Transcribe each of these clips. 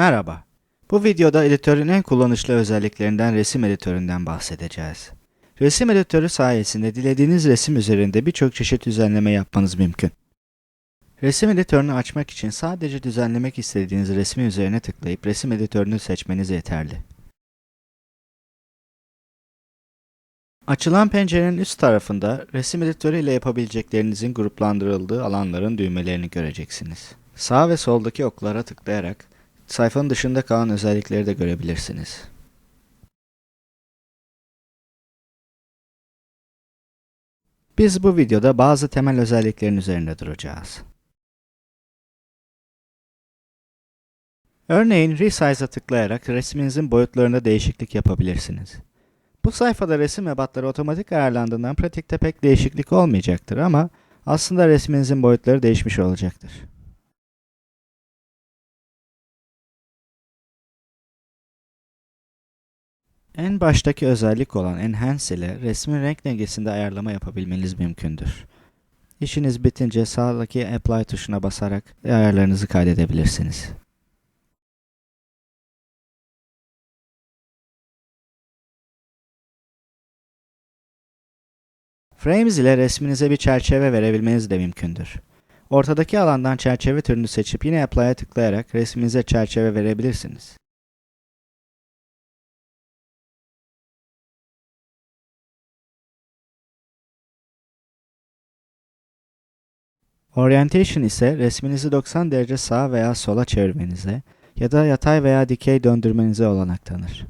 Merhaba. Bu videoda editörün en kullanışlı özelliklerinden resim editöründen bahsedeceğiz. Resim editörü sayesinde dilediğiniz resim üzerinde birçok çeşit düzenleme yapmanız mümkün. Resim editörünü açmak için sadece düzenlemek istediğiniz resmi üzerine tıklayıp resim editörünü seçmeniz yeterli. Açılan pencerenin üst tarafında resim editörü ile yapabileceklerinizin gruplandırıldığı alanların düğmelerini göreceksiniz. Sağ ve soldaki oklara tıklayarak sayfanın dışında kalan özellikleri de görebilirsiniz. Biz bu videoda bazı temel özelliklerin üzerinde duracağız. Örneğin Resize'a tıklayarak resminizin boyutlarında değişiklik yapabilirsiniz. Bu sayfada resim ebatları otomatik ayarlandığından pratikte pek değişiklik olmayacaktır ama aslında resminizin boyutları değişmiş olacaktır. En baştaki özellik olan Enhance ile resmin renk dengesinde ayarlama yapabilmeniz mümkündür. İşiniz bitince sağdaki Apply tuşuna basarak ayarlarınızı kaydedebilirsiniz. Frames ile resminize bir çerçeve verebilmeniz de mümkündür. Ortadaki alandan çerçeve türünü seçip yine Apply'a tıklayarak resminize çerçeve verebilirsiniz. Orientation ise resminizi 90 derece sağa veya sola çevirmenize ya da yatay veya dikey döndürmenize olanak tanır.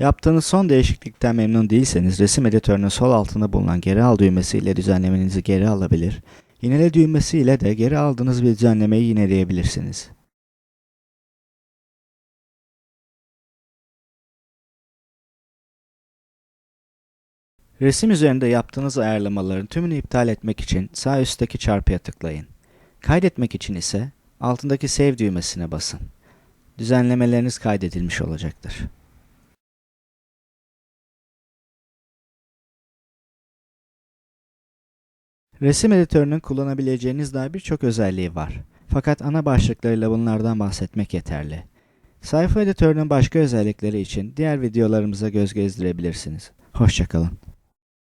Yaptığınız son değişiklikten memnun değilseniz resim editörünün sol altında bulunan geri al düğmesi ile düzenlemenizi geri alabilir, yinele düğmesi ile de geri aldığınız bir düzenlemeyi yineleyebilirsiniz. Resim üzerinde yaptığınız ayarlamaların tümünü iptal etmek için sağ üstteki çarpıya tıklayın. Kaydetmek için ise altındaki Save düğmesine basın. Düzenlemeleriniz kaydedilmiş olacaktır. Resim editörünün kullanabileceğiniz daha birçok özelliği var. Fakat ana başlıklarıyla bunlardan bahsetmek yeterli. Sayfa editörünün başka özellikleri için diğer videolarımıza göz gezdirebilirsiniz. Hoşçakalın.